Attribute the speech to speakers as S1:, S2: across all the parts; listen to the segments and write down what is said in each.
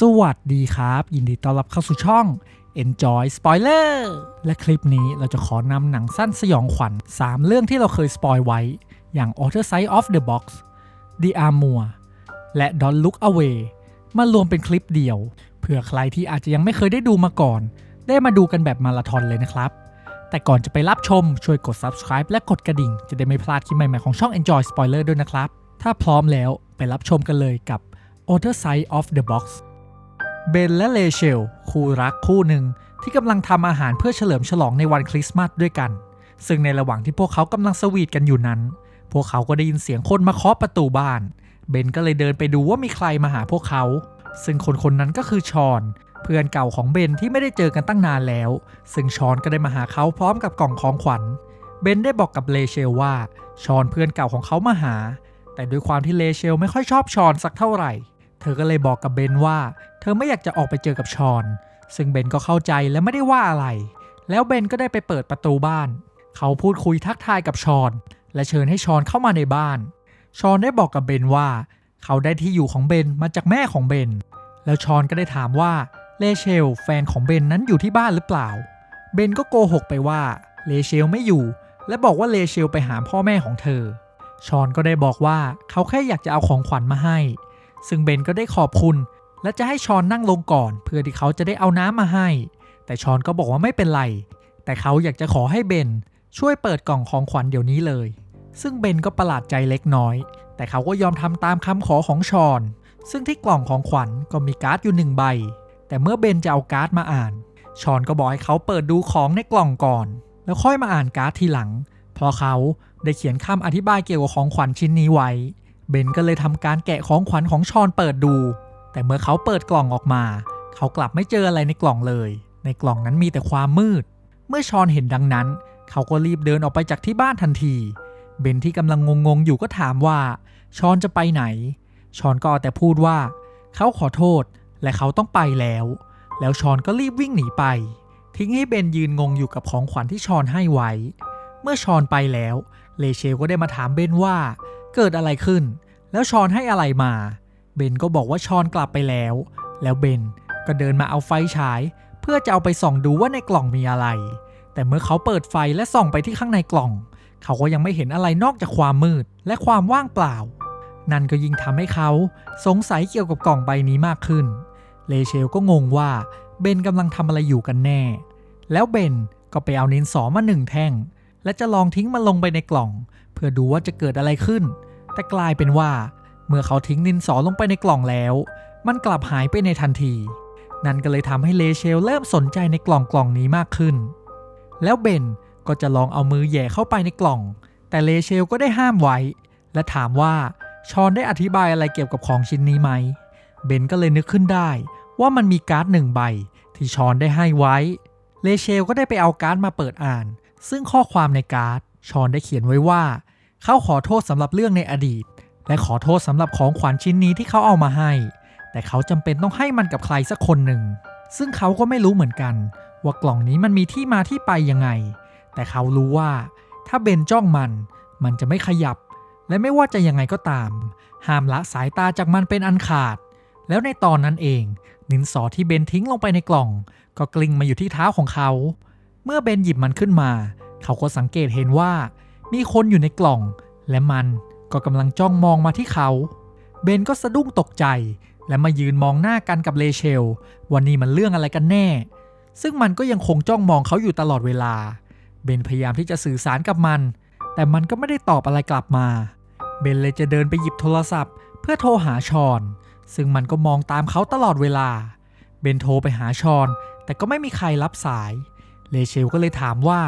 S1: สวัสดีครับ ยินดีต้อนรับเข้าสู่ช่อง Enjoy Spoiler และคลิปนี้เราจะขอนำหนังสั้นสยองขวัญ 3 เรื่องที่เราเคยสปอยไว้ อย่าง Other Side of the Box The Armour และ Don't Look Away มารวมเป็นคลิปเดียว เพื่อใครที่อาจจะยังไม่เคยได้ดูมาก่อน ได้มาดูกันแบบมาราธอนเลยนะครับ แต่ก่อนจะไปรับชมช่วยกด subscribe และกดกระดิ่ง จะได้ไม่พลาดคลิปใหม่ๆของช่อง Enjoy Spoiler ด้วยนะครับ ถ้าพร้อมแล้วไปรับชมกันเลยกับ Other Side of the Box เบนและเลเชล คู่รักคู่หนึ่งที่กำลังทำอาหารเพื่อเฉลิมฉลองในวันคริสต์มาสด้วยกัน ซึ่งในระหว่างที่พวกเขากำลังสวีทกันอยู่นั้น พวกเขาก็ได้ยินเสียงคนมาเคาะประตูบ้าน เบนก็เลยเดินไปดูว่ามีใครมาหาพวกเขา ซึ่งคนคนนั้นก็คือชอน เพื่อนเก่าของเบนที่ไม่ได้เจอกันตั้งนานแล้ว ซึ่งชอนก็ได้มาหาเขาพร้อมกับกล่องของขวัญ เบนได้บอกกับเลเชลว่า ชอนเพื่อนเก่าของเขามาหา แต่ด้วยความที่เลเชลไม่ค่อยชอบชอนสักเท่าไหร่ เธอก็เลยบอกกับเบนว่า ธอไม่อยากจะออกไปเจอกับชอน ซึ่งเบนก็เข้าใจและไม่ได้ว่าอะไร แล้วเบนก็ได้ไปเปิดประตูบ้าน เขาพูดคุยทักทายกับชอน และเชิญให้ชอนเข้ามาในบ้าน ชอนได้บอกกับเบนว่า เขาได้ที่อยู่ของเบนมาจากแม่ของเบน แล้วชอนก็ได้ถามว่าเลเชลแฟนของเบนนั้นอยู่ที่บ้านหรือเปล่า เบนก็โกหกไปว่าเลเชลไม่อยู่ และบอกว่าเลเชลไปหาพ่อแม่ของเธอ ชอนก็ได้บอกว่าเขาแค่อยากจะเอาของขวัญมาให้ ซึ่งเบนก็ได้ขอบคุณ และจะให้ชอนนั่งลงก่อน เพื่อที่เขาจะได้เอาน้ำมาให้ แต่ชอนก็บอกว่าไม่เป็นไร แต่เขาอยากจะขอให้เบนช่วยเปิดกล่องของขวัญเดี๋ยวนี้เลย ซึ่งเบนก็ประหลาดใจเล็กน้อย แต่เขาก็ยอมทำตามคำขอของชอน ซึ่งที่กล่องของขวัญก็มีการ์ดอยู่หนึ่งใบ แต่เมื่อเบนจะเอาการ์ดมาอ่าน ชอนก็บอกให้เขาเปิดดูของในกล่องก่อน แล้วค่อยมาอ่านการ์ดทีหลัง เพราะเขาได้เขียนคำอธิบายเกี่ยวกับของขวัญชิ้นนี้ไว้ เบนก็เลยทำการแกะของขวัญของชอนเปิดดู แต่เมื่อเขาเปิดกล่องออกมา เขากลับไม่เจออะไรในกล่องเลย ในกล่องนั้นมีแต่ความมืด เมื่อชอนเห็นดังนั้น เขาก็รีบเดินออกไปจากที่บ้านทันที เบนที่กำลังงงๆอยู่ก็ถามว่าชอนจะไปไหน ชอนก็แต่พูดว่า เขาขอโทษและเขาต้องไปแล้ว แล้วชอนก็รีบวิ่งหนีไป ทิ้งให้เบนยืนงงอยู่กับของขวัญที่ชอนให้ไว้ เมื่อชอนไปแล้ว เลเชลก็ได้มาถามเบนว่า เกิดอะไรขึ้น แล้วชอนให้อะไรมา เบนก็บอกว่าชอนกลับไปแล้ว แล้วเบนก็เดินมาเอาไฟฉาย เพื่อจะเอาไปส่องดูว่าในกล่องมีอะไร แต่เมื่อเขาเปิดไฟและส่องไปที่ข้างในกล่อง เขาก็ยังไม่เห็นอะไรนอกจากความมืดและความว่างเปล่า นั่นก็ยิ่งทำให้เขาสงสัยเกี่ยวกับกล่องใบนี้มากขึ้น เลเชลก็งงว่าเบนกำลังทำอะไรอยู่กันแน่ แล้วเบนก็ไปเอานินสอมาหนึ่งแท่ง และจะลองทิ้งมันลงไปในกล่อง เพื่อดูว่าจะเกิดอะไรขึ้น แต่กลายเป็นว่า เมื่อเขาทิ้งนินสอลงไปในกล่องแล้ว มันกลับหายไปในทันที นั่นก็เลยทำให้เลเชลเริ่มสนใจในกล่องกล่องนี้มากขึ้น แล้วเบนก็จะลองเอามือแย่เข้าไปในกล่อง แต่เลเชลก็ได้ห้ามไว้ และถามว่าชอนได้อธิบายอะไรเกี่ยวกับของชิ้นนี้ไหม เบนก็เลยนึกขึ้นได้ ว่ามันมีการ์ดหนึ่งใบ ที่ชอนได้ให้ไว้ เลเชลก็ได้ไปเอาการ์ดมาเปิดอ่าน ซึ่งข้อความในการ์ดชอนได้เขียนไว้ว่า เขาขอโทษสำหรับเรื่องในอดีต และขอโทษสำหรับของขวัญชิ้นนี้ที่เขาเอามาให้ แต่เขาจำเป็นต้องให้มันกับใครสักคนหนึ่ง ซึ่งเขาก็ไม่รู้เหมือนกัน ว่ากล่องนี้มันมีที่มาที่ไปยังไง แต่เขารู้ว่า ถ้าเบนจ้องมัน มันจะไม่ขยับ และไม่ว่าจะยังไงก็ตาม ห้ามละสายตาจากมันเป็นอันขาด แล้วในตอนนั้นเอง ดินสอที่เบนทิ้งลงไปในกล่อง ก็กลิ้งมาอยู่ที่เท้าของเขา เมื่อเบนหยิบมันขึ้นมา เขาก็สังเกตเห็นว่า มีคนอยู่ในกล่อง และมัน ก็กำลังจ้องมองมาที่เขา เบนก็สะดุ้งตกใจ และมายืนมองหน้ากันกับเลเชลว่านี่มันเรื่องอะไรกันแน่ ซึ่งมันก็ยังคงจ้องมองเขาอยู่ตลอดเวลา เบนพยายามที่จะสื่อสารกับมัน แต่มันก็ไม่ได้ตอบอะไรกลับมา เบนเลยจะเดินไปหยิบโทรศัพท์ เพื่อโทรหาชอน ซึ่งมันก็มองตามเขาตลอดเวลา เบนโทรไปหาชอน แต่ก็ไม่มีใครรับสาย เลเชลก็เลยถามว่า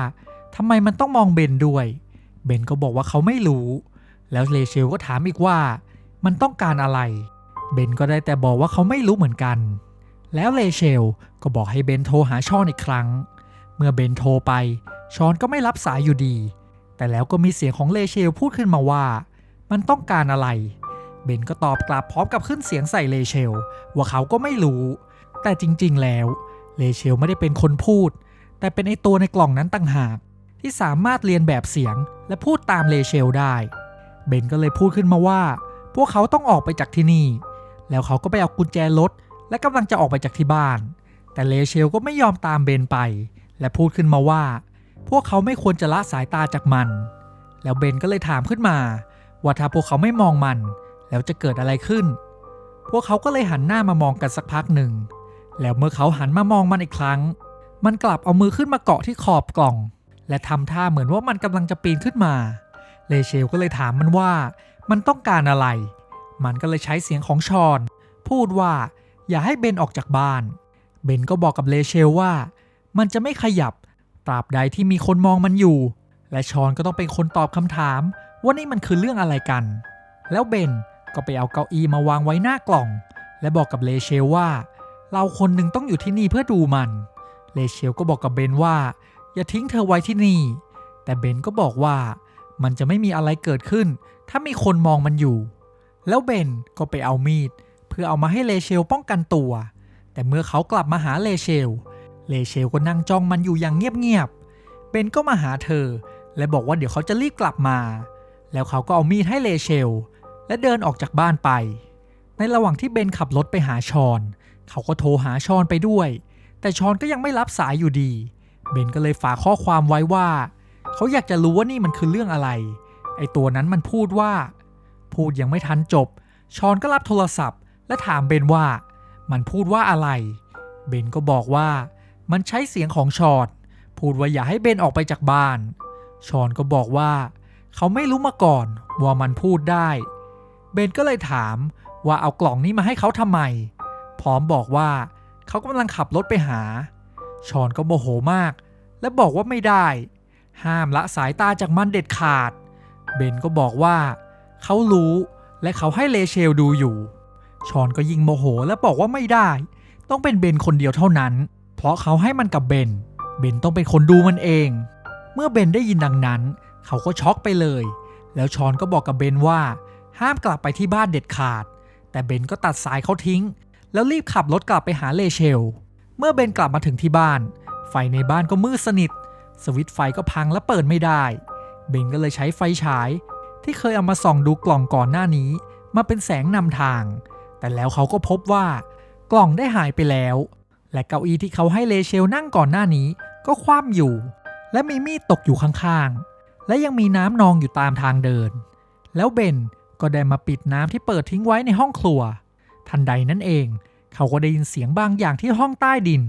S1: ทำไมมันต้องมองเบนด้วย เบนก็บอกว่าเขาไม่รู้ แล้วเลเชลก็ถามอีกว่า มันต้องการอะไร เบนก็ได้แต่บอกว่าเขาไม่รู้เหมือนกัน แล้วเลเชลก็บอกให้เบนโทรหาชอนอีกครั้ง เมื่อเบนโทรไป ชอนก็ไม่รับสายอยู่ดี แต่แล้วก็มีเสียงของเลเชลพูดขึ้นมาว่า มันต้องการอะไร เบนก็ตอบกลับพร้อมกับขึ้นเสียงใส่เลเชลว่าเขาก็ไม่รู้ แต่จริงๆ แล้วเลเชลไม่ได้เป็นคนพูด แต่เป็นไอตัวในกล่องนั้นต่างหากที่สามารถเรียนแบบเสียงและพูดตามเลเชลได้ เบนก็เลยพูดขึ้นมาว่า พวกเขาต้องออกไปจากที่นี่ แล้วเขาก็ไปเอากุญแจรถ และกำลังจะออกไปจากที่บ้าน แต่เลเชลก็ไม่ยอมตามเบนไป และพูดขึ้นมาว่า พวกเขาไม่ควรจะละสายตาจากมัน แล้วเบนก็เลยถามขึ้นมา ว่าถ้าพวกเขาไม่มองมัน แล้วจะเกิดอะไรขึ้น พวกเขาก็เลยหันหน้ามามองกันสักพักหนึ่ง แล้วเมื่อเขาหันมามองมันอีกครั้ง มันกลับเอามือขึ้นมาเกาะที่ขอบกล่อง และทำท่าเหมือนว่ามันกำลังจะปีนขึ้นมา เลเชลก็เลยถามมันว่า มันต้องการอะไร มันก็เลยใช้เสียงของชอน พูดว่า อย่าให้เบนออกจากบ้าน เบนก็บอกกับเลเชลว่า มันจะไม่ขยับตราบใดที่มีคนมองมันอยู่ และชอนก็ต้องเป็นคนตอบคำถาม ว่านี่มันคือเรื่องอะไรกัน แล้วเบนก็ไปเอาเก้าอี้มาวางไว้หน้ากล่อง และบอกกับเลเชลว่า เราคนหนึ่งต้องอยู่ที่นี่เพื่อดูมัน เลเชลก็บอกกับเบนว่า อย่าทิ้งเธอไว้ที่นี่ แต่เบนก็บอกว่า มันจะไม่มีอะไรเกิดขึ้น ถ้ามีคนมองมันอยู่ แล้วเบนก็ไปเอามีด เพื่อเอามาให้เลเชลป้องกันตัว แต่เมื่อเขากลับมาหาเลเชล เลเชลก็นั่งจ้องมันอยู่อย่างเงียบๆ เบนก็มาหาเธอ และบอกว่าเดี๋ยวเขาจะรีบกลับมา แล้วเขาก็เอามีดให้เลเชล และเดินออกจากบ้านไป ในระหว่างที่เบนขับรถไปหาชอน เขาก็โทรหาชอนไปด้วย แต่ชอนก็ยังไม่รับสายอยู่ดี เบนก็เลยฝากข้อความไว้ว่า เขาอยากจะรู้ว่านี่มันคือเรื่องอะไร ไอตัวนั้นมันพูดว่า พูดยังไม่ทันจบ ชอนก็รับโทรศัพท์ และถามเบนว่า มันพูดว่าอะไร เบนก็บอกว่า มันใช้เสียงของชอนพูดว่าอย่าให้เบนออกไปจากบ้าน ชอนก็บอกว่า เขาไม่รู้มาก่อนว่ามันพูดได้ เบนก็เลยถามว่าเอากล่องนี้มาให้เขาทำไม พร้อมบอกว่าเขากำลังขับรถไปหา ชอนก็โมโหมาก และบอกว่าไม่ได้ ห้ามละสายตาจากมันเด็ดขาด เบนก็บอกว่า เขารู้และเขาให้เลเชลดูอยู่ ชอนก็ยิงโมโหและบอกว่าไม่ได้ ต้องเป็นเบนคนเดียวเท่านั้น เพราะเขาให้มันกับเบน เบนต้องเป็นคนดูมันเอง เมื่อเบนได้ยินดังนั้น เขาก็ช็อกไปเลย แล้วชอนก็บอกกับเบนว่า ห้ามกลับไปที่บ้านเด็ดขาด แต่เบนก็ตัดสายเขาทิ้ง แล้วรีบขับรถกลับไปหาเลเชล เมื่อเบนกลับมาถึงที่บ้าน ไฟในบ้านก็มืดสนิท สวิตไฟก็พังและเปิดไม่ได้ เบนก็เลยใช้ไฟฉาย ที่เคยเอามาส่องดูกล่องก่อนหน้านี้ มาเป็นแสงนำทาง แต่แล้วเขาก็พบว่ากล่องได้หายไปแล้ว และเก้าอี้ที่เขาให้เลเชลนั่งก่อนหน้านี้ก็คว่ำอยู่ และมีมีดตกอยู่ข้างๆ และยังมีน้ำนองอยู่ตามทางเดิน แล้วเบนก็ได้มาปิดน้ำที่เปิดทิ้งไว้ในห้องครัว ทันใดนั้นเอง เขาก็ได้ยินเสียงบางอย่างที่ห้องใต้ดิน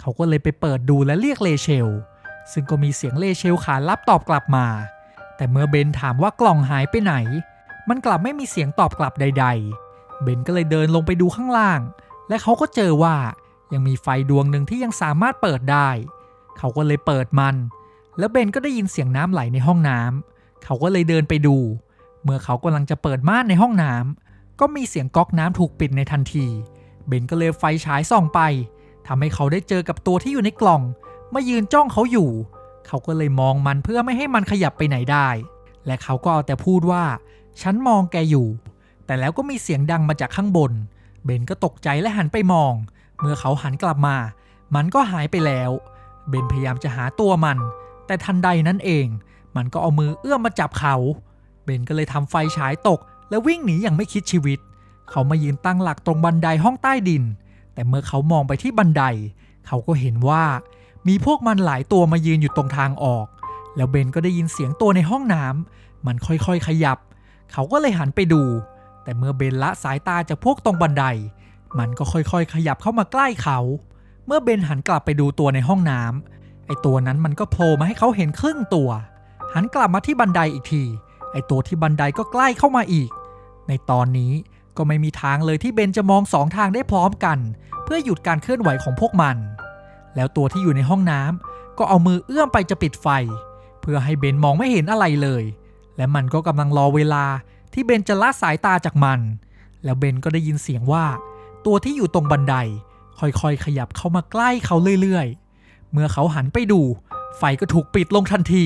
S1: เขาก็เลยไปเปิดดูและเรียกเลเชล ซึ่งก็มีเสียงเลเชลขานรับตอบกลับมา แต่เมื่อเบนถามว่ากล่องหายไปไหน มันกลับไม่มีเสียงตอบกลับใด ๆ เบนก็เลยเดินลงไปดูข้างล่าง และเขาก็เจอว่ายังมีไฟดวงหนึ่งที่ยังสามารถเปิดได้ เขาก็เลยเปิดมัน แล้วเบนก็ได้ยินเสียงน้ำไหลในห้องน้ำเขาก็เลยเดินไปดู เมื่อเขากำลังจะเปิดม่านในห้องน้ำก็มีเสียงก๊อกน้ำถูกปิดในทันที เบนก็เลยไฟฉายส่องไปทำให้เขาได้เจอกับตัวที่อยู่ในกล่อง มายืนจ้องเขาอยู่ เขาก็เลยมองมันเพื่อไม่ให้มันขยับไปไหนได้ และเขาก็เอาแต่พูดว่า ฉันมองแกอยู่ แต่แล้วก็มีเสียงดังมาจากข้างบน เบนก็ตกใจและหันไปมอง เมื่อเขาหันกลับมา มันก็หายไปแล้ว เบนพยายามจะหาตัวมัน แต่ทันใดนั้นเอง มันก็เอามือเอื้อมมาจับเขา เบนก็เลยทำไฟฉายตก และวิ่งหนีอย่างไม่คิดชีวิต เขามายืนตั้งหลักตรงบันไดห้องใต้ดิน แต่เมื่อเขามองไปที่บันได เขาก็เห็นว่า มีพวกมันหลายตัวมายืนอยู่ตรงทางออก แล้วเบนก็ได้ยินเสียงตัวในห้องน้ำมันค่อยๆขยับ เขาก็เลยหันไปดู แต่เมื่อเบนละสายตาจากพวกตรงบันได มันก็ค่อยๆ ขยับเข้ามาใกล้เขา เมื่อเบนหันกลับไปดูตัวในห้องน้ำไอตัวนั้นมันก็โผล่มาให้เขาเห็นครึ่งตัว หันกลับมาที่บันไดอีกที ไอตัวที่บันไดก็ใกล้เข้ามาอีก ในตอนนี้ก็ไม่มีทางเลยที่เบนจะมองสองทางได้พร้อมกัน เพื่อหยุดการเคลื่อนไหวของพวกมัน แล้วตัวที่อยู่ในห้องน้ำก็เอามือเอื้อมไปจะปิดไฟ เพื่อให้เบนมองไม่เห็นอะไรเลย และมันก็กำลังรอเวลาที่เบนจะละสายตาจากมัน แล้วเบนก็ได้ยินเสียงว่า ตัวที่อยู่ตรงบันได ค่อยๆ ขยับเข้ามาใกล้เขาเรื่อยๆ เมื่อเขาหันไปดู ไฟก็ถูกปิดลงทันที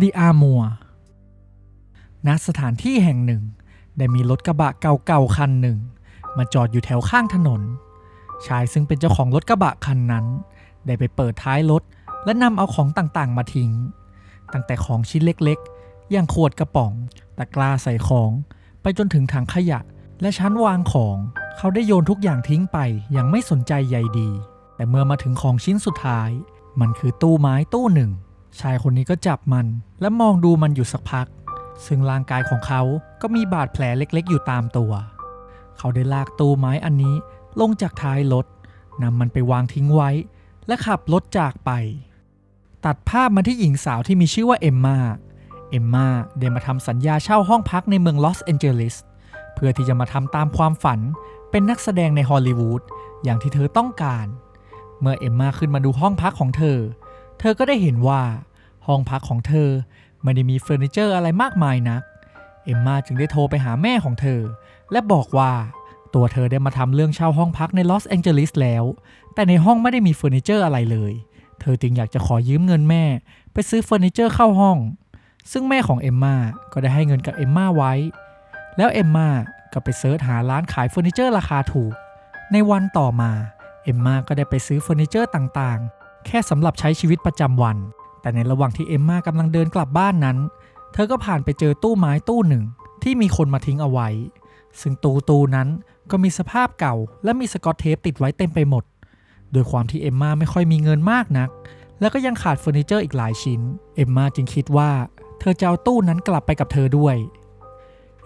S1: ดิอามัวณสถานที่แห่งหนึ่ง ได้มีรถกระบะเก่าๆคันหนึ่ง มาจอดอยู่แถวข้างถนน ชายซึ่งเป็นเจ้าของรถกระบะคันนั้น ได้ไปเปิดท้ายรถและนำเอาของต่างๆ มาทิ้ง ตั้งแต่ของชิ้นเล็กๆ อย่างขวดกระป๋อง ตะกร้าใส่ของ ไปจนถึงถังขยะ และชั้นวางของ เขาได้โยนทุกอย่างทิ้งไปอย่างไม่สนใจใยดี แต่เมื่อมาถึงของชิ้นสุดท้าย มันคือตู้ไม้ตู้หนึ่ง ชายคนนี้ก็จับมันและมองดูมันอยู่สักพัก ซึ่งร่างกายของเขาก็มีบาดแผลเล็กๆ อยู่ตามตัว เขาได้ลากตู้ไม้อันนี้ ลงจากท้ายรถนำมันไปวางทิ้งไว้ และขับรถจากไป ตัดภาพมาที่หญิงสาวที่มีชื่อว่าเอมมาเอมมาได้มาทำสัญญาเช่าห้องพักในเมืองลอสแอนเจลิสเพื่อที่จะมาทำตามความฝัน เป็นนักแสดงในฮอลลีวูดอย่างที่เธอต้องการ เมื่อเอมมาขึ้นมาดูห้องพักของเธอ เธอก็ได้เห็นว่า ห้องพักของเธอไม่ได้มีเฟอร์นิเจอร์อะไรมากมายนัก เอมมาจึงได้โทรไปหาแม่ของเธอ และบอกว่า ตัวเธอได้มาทำเรื่องเช่าห้องพักในลอสแองเจลิสแล้ว แต่ในห้องไม่ได้มีเฟอร์นิเจอร์อะไรเลย เธอจึงอยากจะขอยืมเงินแม่ ไปซื้อเฟอร์นิเจอร์เข้าห้อง ซึ่งแม่ของเอมมาก็ได้ให้เงินกับเอมมาไว้ แล้วเอมมาก็ไปเซิร์ชหาร้านขายเฟอร์นิเจอร์ราคาถูก ในวันต่อมาเอมมาก็ได้ไปซื้อเฟอร์นิเจอร์ต่างๆ แค่สำหรับใช้ชีวิตประจำวัน แต่ในระหว่างที่เอมมากำลังเดินกลับบ้านนั้น เธอก็ผ่านไปเจอตู้ไม้ตู้หนึ่งที่มีคนมาทิ้งเอาไว้ ซึ่งตู้ตู้นั้น ก็มีสภาพเก่า และมีสกอตเทปติดไว้เต็มไปหมด โดยความที่เอมมาไม่ค่อยมีเงินมากนัก แล้วก็ยังขาดเฟอร์นิเจอร์อีกหลายชิ้น เอมมาจึงคิดว่า เธอจะเอาตู้นั้นกลับไปกับเธอด้วย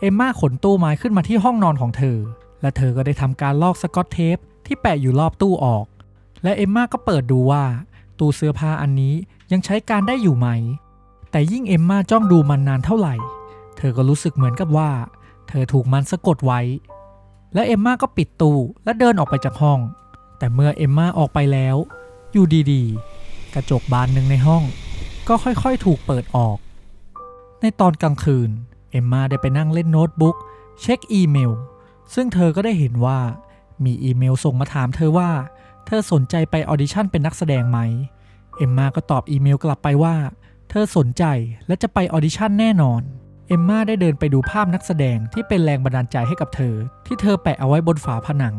S1: เอมมาขนตู้ไม้ขึ้นมาที่ห้องนอนของเธอ และเธอก็ได้ทำการลอกสกอตเทปที่แปะอยู่รอบตู้ออก และเอมมาก็เปิดดูว่า ตู้เสื้อผ้าอันนี้ยังใช้การได้อยู่ไหม แต่ยิ่งเอมมาจ้องดูมันนานเท่าไหร่ เธอก็รู้สึกเหมือนกับว่า เธอถูกมันสะกดไว้ และเอมมาก็ปิดตู้และเดินออกไปจากห้อง แต่เมื่อเอมมาออกไปแล้ว อยู่ดีๆ กระจกบานหนึ่งในห้อง ก็ค่อยๆ ถูกเปิดออก ในตอนกลางคืน เอมมาได้ไปนั่งเล่นโน้ตบุ๊ก เช็คอีเมล ซึ่งเธอก็ได้เห็นว่ามีอีเมลส่งมาถามเธอว่า เธอสนใจไปออดิชั่นเป็นนักแสดงไหม เอมมาก็ตอบอีเมลกลับไปว่า เธอสนใจและจะไปออดิชั่นแน่นอน เอมมาได้เดินไปดูภาพนักแสดงที่เป็นแรงบันดาลใจให้กับเธอ ที่เธอแปะเอาไว้บนฝาผนัง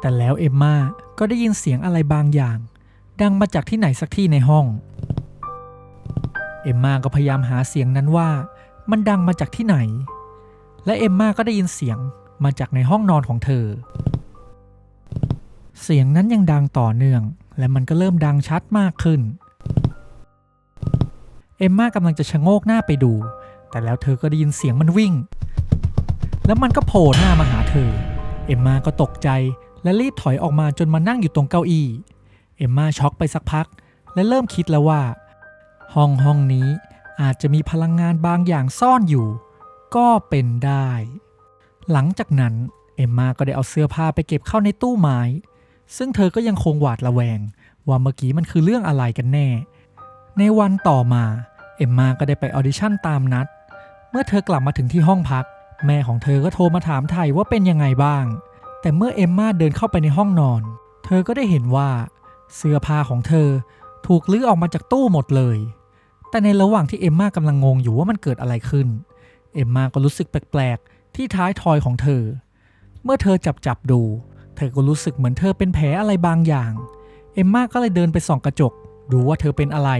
S1: แต่แล้วเอมมาก็ได้ยินเสียงอะไรบางอย่าง ดังมาจากที่ไหนสักที่ในห้อง เอมมาก็พยายามหาเสียงนั้นว่ามันดังมาจากที่ไหน และเอมมาก็ได้ยินเสียงมาจากในห้องนอนของเธอ เสียงนั้นยังดังต่อเนื่อง และมันก็เริ่มดังชัดมากขึ้น เอมมากำลังจะชะโงกหน้าไปดู แต่แล้วเธอก็ได้ยินเสียงมันวิ่ง แล้วมันก็โผล่หน้ามาหาเธอ เอ็มมาก็ตกใจและรีบถอยออกมาจนมานั่งอยู่ตรงเก้าอี้ เอ็มมาช็อกไปสักพัก และเริ่มคิดแล้วว่า ห้องห้องนี้อาจจะมีพลังงานบางอย่างซ่อนอยู่ ก็เป็นได้ หลังจากนั้นเอ็มมาก็ได้เอาเสื้อผ้าไปเก็บเข้าในตู้ไม้ ซึ่งเธอก็ยังคงหวาดระแวง ว่าเมื่อกี้มันคือเรื่องอะไรกันแน่ ในวันต่อมา เอ็มมาก็ได้ไปออดิชั่นตามนัด เมื่อเธอกลับมาถึงที่ห้องพัก แม่ของเธอก็โทรมาถามไทยว่าเป็นยังไงบ้าง แต่เมื่อเอมมาเดินเข้าไปในห้องนอน เธอก็ได้เห็นว่า เสื้อผ้าของเธอถูกลื้อออกมาจากตู้หมดเลย แต่ในระหว่างที่เอมมากำลังงงอยู่ว่ามันเกิดอะไรขึ้น เอมมาก็รู้สึกแปลกๆที่ท้ายทอยของเธอ เมื่อเธอจับจับดู เธอก็รู้สึกเหมือนเธอเป็นแผลอะไรบางอย่าง เอมมาก็เลยเดินไปส่องกระจก ดูว่าเธอเป็นอะไร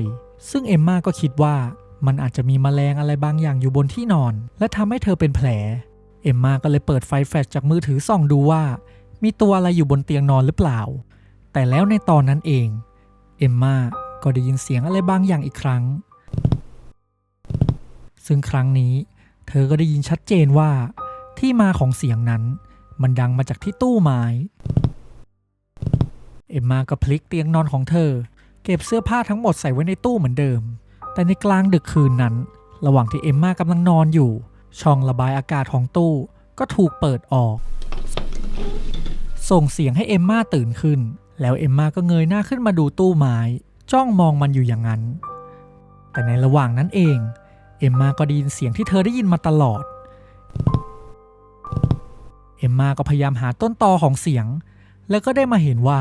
S1: ซึ่งเอมมาก็คิดว่า มันอาจจะมีแมลงอะไรบางอย่างอยู่บนที่นอน และทำให้เธอเป็นแผล เอ็มมาก็เลยเปิดไฟแฟลชจากมือถือส่องดูว่า มีตัวอะไรอยู่บนเตียงนอนหรือเปล่า แต่แล้วในตอนนั้นเอง เอ็มมาก็ได้ยินเสียงอะไรบางอย่างอีกครั้ง ซึ่งครั้งนี้ เธอก็ได้ยินชัดเจนว่า ที่มาของเสียงนั้น มันดังมาจากที่ตู้ไม้เอ็มมาก็พลิกเตียงนอนของเธอ เก็บเสื้อผ้าทั้งหมดใส่ไว้ในตู้เหมือนเดิม แต่ในกลางดึกคืนนั้น ระหว่างที่เอมมากำลังนอนอยู่ ช่องระบายอากาศของตู้ก็ถูกเปิดออก ส่งเสียงให้เอมมาตื่นขึ้น แล้วเอมมาก็เงยหน้าขึ้นมาดูตู้ไม้ จ้องมองมันอยู่อย่างนั้น แต่ในระหว่างนั้นเอง เอมมาก็ได้ยินเสียงที่เธอได้ยินมาตลอด เอมมาก็พยายามหาต้นตอของเสียง แล้วก็ได้มาเห็นว่า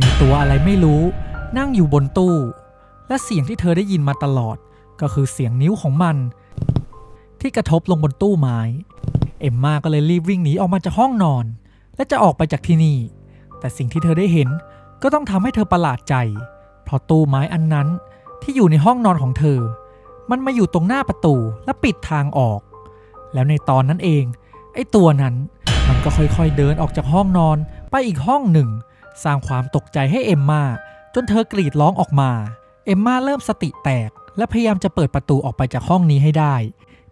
S1: มีตัวอะไรไม่รู้ นั่งอยู่บนตู้ และเสียงที่เธอได้ยินมาตลอด ก็คือเสียงนิ้วของมัน ที่กระทบลงบนตู้ไม้ เอ็มมาก็เลยรีบวิ่งหนีออกมาจากห้องนอน และจะออกไปจากที่นี่ แต่สิ่งที่เธอได้เห็นก็ต้องทำให้เธอประหลาดใจ เพราะตู้ไม้อันนั้นที่อยู่ในห้องนอนของเธอ มันมาอยู่ตรงหน้าประตูและปิดทางออก แล้วในตอนนั้นเอง ไอ้ตัวนั้นมันก็ค่อยๆเดินออกจากห้องนอนไปอีกห้องหนึ่ง สร้างความตกใจให้เอ็มมาจนเธอกรีดร้องออกมา เอมมาเริ่มสติแตก และพยายามจะเปิดประตูออกไปจากห้องนี้ให้ได้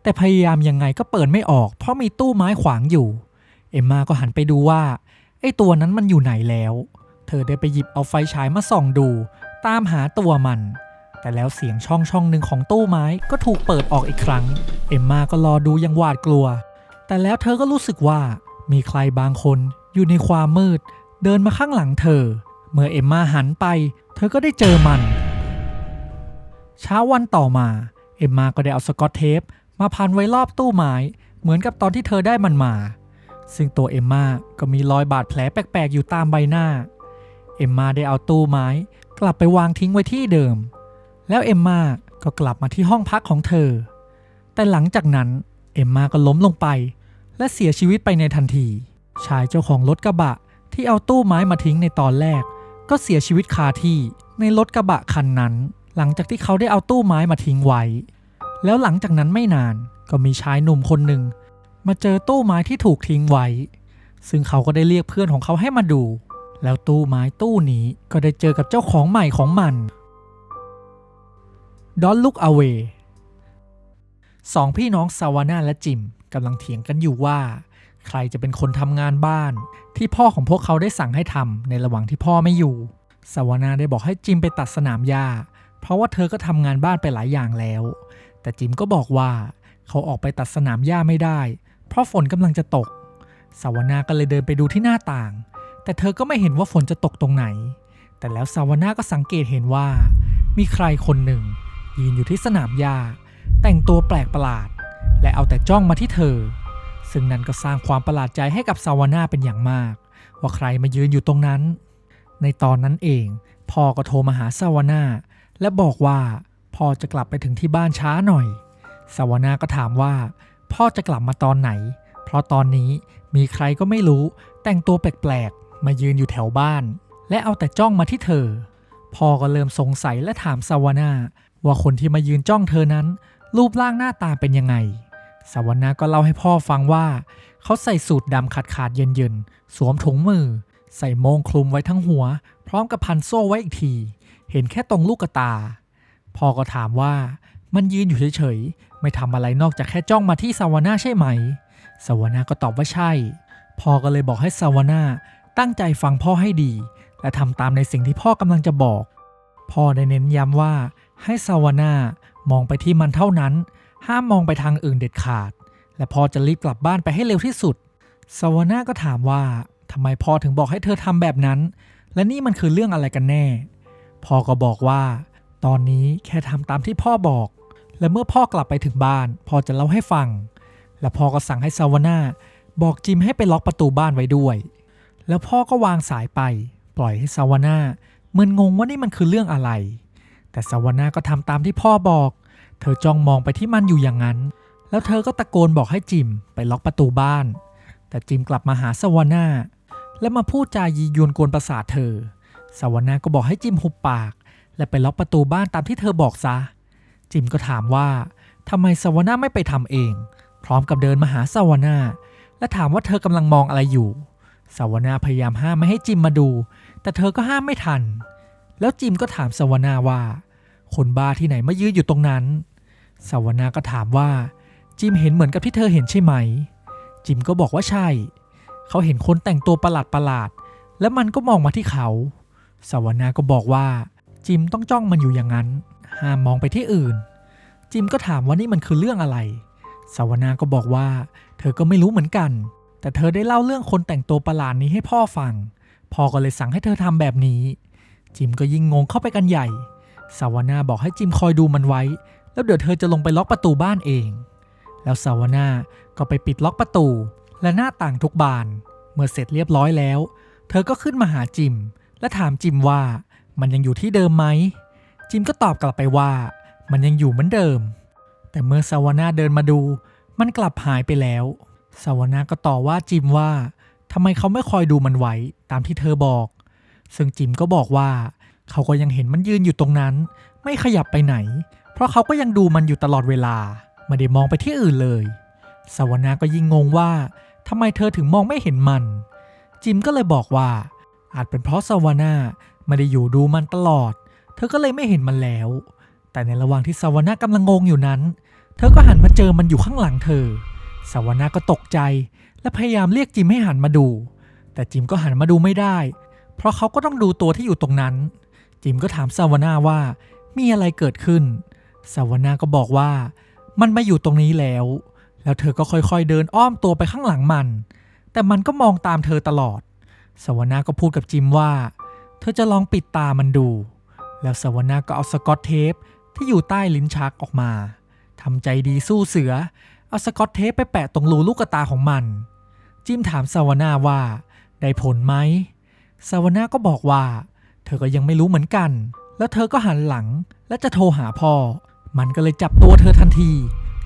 S1: แต่พยายามยังไงก็เปิดไม่ออก เพราะมีตู้ไม้ขวางอยู่ เอมมาก็หันไปดูว่าไอ้ตัวนั้นมันอยู่ไหนแล้ว เธอได้ไปหยิบเอาไฟฉายมาส่องดู ตามหาตัวมัน แต่แล้วเสียงช่องช่องหนึ่งของตู้ไม้ก็ถูกเปิดออกอีกครั้ง เอมมาก็รอดูยังหวาดกลัว แต่แล้วเธอก็รู้สึกว่ามีใครบางคนอยู่ในความมืด เดินมาข้างหลังเธอ เมื่อเอมมาหันไป เธอก็ได้เจอมัน เช้าวันต่อมา เอมมาก็ได้เอาสกอตเทป มาพันไว้รอบตู้ไม้เหมือนกับตอนที่เธอได้มันมา ซึ่งตัวเอมมาก็มีรอยบาดแผลแปลกๆอยู่ตามใบหน้า เอมมาได้เอาตู้ไม้กลับไปวางทิ้งไว้ที่เดิม แล้วเอมมาก็กลับมาที่ห้องพักของเธอ แต่หลังจากนั้นเอมมาก็ล้มลงไป และเสียชีวิตไปในทันที ชายเจ้าของรถกระบะที่เอาตู้ไม้มาทิ้งในตอนแรก ก็เสียชีวิตคาที่ในรถกระบะคันนั้น หลังจากที่เขาได้เอาตู้ไม้มาทิ้งไว้ แล้วหลังจากนั้นไม่นานก็มีชายหนุ่มคนหนึ่ง มาเจอตู้ไม้ที่ถูกทิ้งไว้ ซึ่งเขาก็ได้เรียกเพื่อนของเขาให้มาดู แล้วตู้ไม้ตู้นี้ก็ได้เจอกับเจ้าของใหม่ของมัน Don't Look Away สองพี่น้องซาวาน่าและจิมกำลังเถียงกันอยู่ว่า ใครจะเป็นคนทำงานบ้าน ที่พ่อของพวกเขาได้สั่งให้ทำในระหว่างที่พ่อไม่อยู่ซาวาน่าได้บอกให้จิมไปตัดสนามหญ้า เพราะว่าเธอก็ทำงานบ้านไปหลายอย่างแล้ว แต่จิมก็บอกว่าเขาออกไปตัดสนามหญ้าไม่ได้ เพราะฝนกำลังจะตก สาวนาก็เลยเดินไปดูที่หน้าต่าง แต่เธอก็ไม่เห็นว่าฝนจะตกตรงไหน แต่แล้วสาวนาก็สังเกตเห็นว่า มีใครคนหนึ่ง ยืนอยู่ที่สนามหญ้า แต่งตัวแปลกประหลาด และเอาแต่จ้องมาที่เธอ ซึ่งนั่นก็สร้างความประหลาดใจให้กับสาวนาเป็นอย่างมาก ว่าใครมายืนอยู่ตรงนั้น ในตอนนั้นเองพ่อก็โทรมาหาสาวนา และบอกว่าพ่อจะกลับไปถึงที่บ้านช้าหน่อยสาวนาก็ถามว่า พ่อจะกลับมาตอนไหน เพราะตอนนี้มีใครก็ไม่รู้ แต่งตัวแปลกๆ มายืนอยู่แถวบ้าน และเอาแต่จ้องมาที่เธอ พ่อก็เริ่มสงสัยและถามสาวนาว่าคนที่มายืนจ้องเธอนั้น รูปร่างหน้าตาเป็นยังไงสาวนาก็เล่าให้พ่อฟังว่า เขาใส่สูทดำขาดขาดๆเย็นๆ สวมถุงมือ ใส่โมงคลุมไว้ทั้งหัว พร้อมกับพันโซ่ไว้อีกที เห็นแค่ตรงลูกตา พ่อก็ถามว่ามันยืนอยู่เฉยๆ ไม่ทำอะไรนอกจากแค่จ้องมาที่สาวนาใช่ไหม สาวนาก็ตอบว่าใช่ พ่อก็เลยบอกให้สาวนาตั้งใจฟังพ่อให้ดี และทำตามในสิ่งที่พ่อกำลังจะบอก พ่อได้เน้นย้ำว่า ให้สาวนามองไปที่มันเท่านั้น ห้ามมองไปทางอื่นเด็ดขาด และพ่อจะรีบกลับบ้านไปให้เร็วที่สุดสาวนาก็ถามว่าทำไมพ่อถึงบอกให้เธอทำแบบนั้น และนี่มันคือเรื่องอะไรกันแน่ พ่อก็บอกว่า ตอนนี้แค่ทำตามที่พ่อบอก และเมื่อพ่อกลับไปถึงบ้านพ่อจะเล่าให้ฟัง และพ่อก็สั่งให้ซาวาน่าบอกจิมให้ไปล็อกประตูบ้านไว้ด้วย แล้วพ่อก็วางสายไป ปล่อยให้ซาวาน่ามึนงงว่านี่มันคือเรื่องอะไร แต่ซาวาน่าก็ทำตามที่พ่อบอก เธอจ้องมองไปที่มันอยู่อย่างนั้น แล้วเธอก็ตะโกนบอกให้จิมไปล็อกประตูบ้าน แต่จิมกลับมาหาซาวาน่าและมาพูดจายียวนกวนประสาทเธอ ซาวนาก็บอกให้จิมหุบปาก และไปล็อกประตูบ้านตามที่เธอบอกซะ จิมก็ถามว่าทำไมสวนาไม่ไปทำเอง พร้อมกับเดินมาหาสวนาและถามว่าเธอกำลังมองอะไรอยู่สวนาพยายามห้ามไม่ให้จิมมาดู แต่เธอก็ห้ามไม่ทัน แล้วจิมก็ถามสวนาว่า คนบ้าที่ไหนมายืนอยู่ตรงนั้นสวนาก็ถามว่า จิมเห็นเหมือนกับที่เธอเห็นใช่ไหม จิมก็บอกว่าใช่ เขาเห็นคนแต่งตัวประหลาดประหลาด และมันก็มองมาที่เขา สวนาก็บอกว่า จิมต้องจ้องมันอยู่อย่างนั้น ห้ามมองไปที่อื่น จิมก็ถามว่านี่มันคือเรื่องอะไร สวนาก็บอกว่า เธอก็ไม่รู้เหมือนกัน แต่เธอได้เล่าเรื่องคนแต่งตัวประหลาดนี้ให้พ่อฟัง พ่อก็เลยสั่งให้เธอทำแบบนี้ จิมก็ยิ่งงงเข้าไปกันใหญ่สาวนาบอกให้จิมคอยดูมันไว้ แล้วเดี๋ยวเธอจะลงไปล็อกประตูบ้านเอง แล้วสาวนาก็ไปปิดล็อกประตู และหน้าต่างทุกบาน เมื่อเสร็จเรียบร้อยแล้ว เธอก็ขึ้นมาหาจิม และถามจิมว่ามันยังอยู่ที่เดิมไหม จิมก็ตอบกลับไปว่า มันยังอยู่เหมือนเดิม แต่เมื่อสาวนาเดินมาดู มันกลับหายไปแล้วสาวนาก็ต่อว่าจิมว่าทำไมเขาไม่คอยดูมันไว้ตามที่เธอบอก ซึ่งจิมก็บอกว่า เขาก็ยังเห็นมันยืนอยู่ตรงนั้น ไม่ขยับไปไหน เพราะเขาก็ยังดูมันอยู่ตลอดเวลาไม่ได้มองไปที่อื่นเลยสาวนาก็ยิ่งงงว่าทำไมเธอถึงมองไม่เห็นมัน จิมก็เลยบอกว่า อาจเป็นเพราะซาวาน่าไม่ได้อยู่ดูมันตลอด เธอก็เลยไม่เห็นมันแล้ว แต่ในระหว่างที่ซาวาน่ากำลังงงอยู่นั้น เธอก็หันมาเจอมันอยู่ข้างหลังเธอซาวาน่าก็ตกใจ และพยายามเรียกจิมให้หันมาดู แต่จิมก็หันมาดูไม่ได้ เพราะเขาก็ต้องดูตัวที่อยู่ตรงนั้น จิมก็ถามซาวาน่าว่ามีอะไรเกิดขึ้นซาวาน่าก็บอกว่า มันมาอยู่ตรงนี้แล้ว แล้วเธอก็ค่อยๆเดินอ้อมตัวไปข้างหลังมัน แต่มันก็มองตามเธอตลอด สวนาก็พูดกับจิมว่า เธอจะลองปิดตามันดู แล้วสวนาก็เอาสกอตเทปที่อยู่ใต้ลิ้นชักออกมาทำใจดีสู้เสือ เอาสกอตเทปไปแปะตรงรูลูกตาของมัน จิมถามสวนาว่า ได้ผลไหมสวนาก็บอกว่า เธอก็ยังไม่รู้เหมือนกัน แล้วเธอก็หันหลังและจะโทรหาพ่อ มันก็เลยจับตัวเธอทันที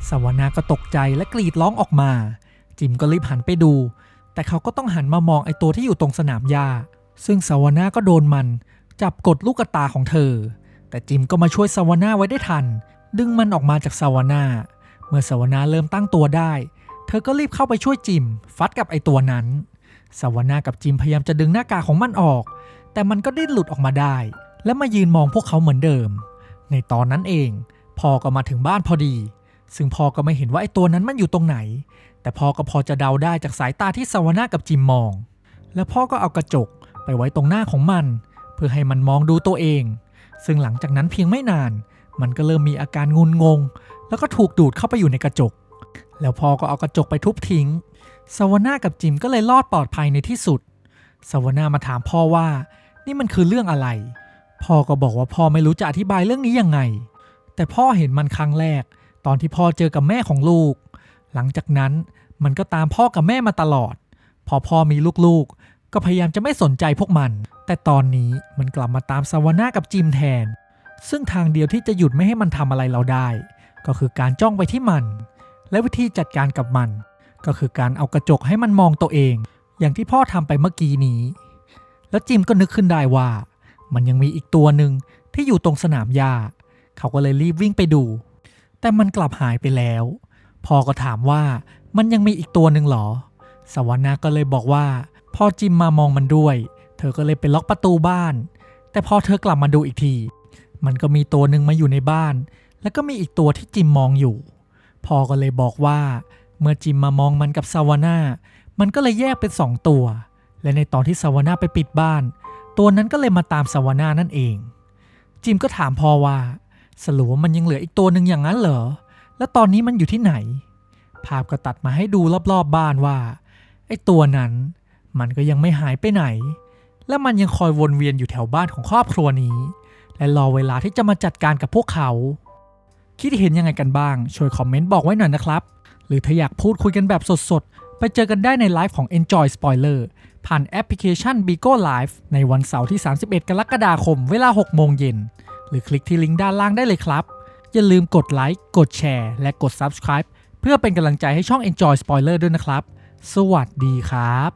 S1: สวนาก็ตกใจและกรีดร้องออกมา จิมก็รีบหันไปดู แต่เขาก็ต้องหันมามองไอตัวที่อยู่ตรงสนามหญ้า ซึ่งสวนาก็โดนมัน จับกดลูกตาของเธอ แต่จิมก็มาช่วยสวนาไว้ได้ทัน ดึงมันออกมาจากสวนาเมื่อสวนาเริ่มตั้งตัวได้ เธอก็รีบเข้าไปช่วยจิม ฟัดกับไอตัวนั้น สวนากับจิมพยายามจะดึงหน้ากากของมันออก แต่มันก็ดิ้นหลุดออกมาได้ และมายืนมองพวกเขาเหมือนเดิม ในตอนนั้นเองพ่อก็มาถึงบ้านพอดี ซึ่งพ่อก็ไม่เห็นว่าไอ้ตัวนั้นมันอยู่ตรงไหน แต่พ่อก็พอจะเดาได้จากสายตาที่สวนากับจิมมอง แล้วพ่อก็เอากระจกไปไว้ตรงหน้าของมัน เพื่อให้มันมองดูตัวเอง ซึ่งหลังจากนั้นเพียงไม่นาน มันก็เริ่มมีอาการงุนงง แล้วก็ถูกดูดเข้าไปอยู่ในกระจก แล้วพ่อก็เอากระจกไปทุบทิ้งสวนากับจิมก็เลยรอดปลอดภัยในที่สุดสวนามาถามพ่อว่า นี่มันคือเรื่องอะไร พ่อก็บอกว่าพ่อไม่รู้จะอธิบายเรื่องนี้ยังไง แต่พ่อเห็นมันครั้งแรก ตอนที่พ่อเจอกับแม่ของลูก หลังจากนั้นมันก็ตามพ่อกับแม่มาตลอด พอพ่อมีลูกๆ ก็พยายามจะไม่สนใจพวกมัน แต่ตอนนี้มันกลับมาตามสวนากับจิมแทน ซึ่งทางเดียวที่จะหยุดไม่ให้มันทำอะไรเราได้ ก็คือการจ้องไปที่มัน และวิธีจัดการกับมัน ก็คือการเอากระจกให้มันมองตัวเอง อย่างที่พ่อทำไปเมื่อกี้นี้ แล้วจิมก็นึกขึ้นได้ว่า มันยังมีอีกตัวหนึ่งที่อยู่ตรงสนามหญ้าเขาก็เลยรีบวิ่งไปดู แต่มันกลับหายไปแล้ว พ่อก็ถามว่ามันยังมีอีกตัวหนึ่งหรอ สวรรณาก็เลยบอกว่า พ่อจิมมามองมันด้วย เธอก็เลยไปล็อกประตูบ้าน แต่พอเธอกลับมาดูอีกที มันก็มีตัวหนึ่งมาอยู่ในบ้าน แล้วก็มีอีกตัวที่จิมมองอยู่ พ่อก็เลยบอกว่า เมื่อจิมมามองมันกับสวรรณามันก็เลยแยกเป็นสองตัว และในตอนที่สวรรณาไปปิดบ้าน ตัวนั้นก็เลยมาตามสวรรณานั่นเอง จิมก็ถามพ่อว่า สรุปว่ามันยังเหลืออีกตัวหนึ่งอย่างนั้นเหรอ แล้วตอนนี้มันอยู่ที่ไหน ภาพก็ตัดมาให้ดูรอบๆบบ้านว่า ไอ้ตัวนั้น มันก็ยังไม่หายไปไหน และมันยังคอยวนเวียนอยู่แถวบ้านของครอบครัวนี้ และรอเวลาที่จะมาจัดการกับพวกเขา คิดเห็นยังไงกันบ้าง ช่วยคอมเมนต์บอกไว้หน่อยนะครับ หรือถ้าอยากพูดคุยกันแบบสดๆ ไปเจอกันได้ในไลฟ์ของ Enjoy Spoiler ผ่านแอปพลิเคชัน Bigo Live ในวันเสาร์ที่ 31 กรกฎาคม เวลา 6 โมงเย็น หรือคลิกที่ลิงก์ด้านล่างได้เลยครับ อย่าลืมกดไลค์กดแชร์และกด Subscribe เพื่อเป็นกำลังใจให้ช่อง Enjoy Spoiler ด้วยนะครับ สวัสดีครับ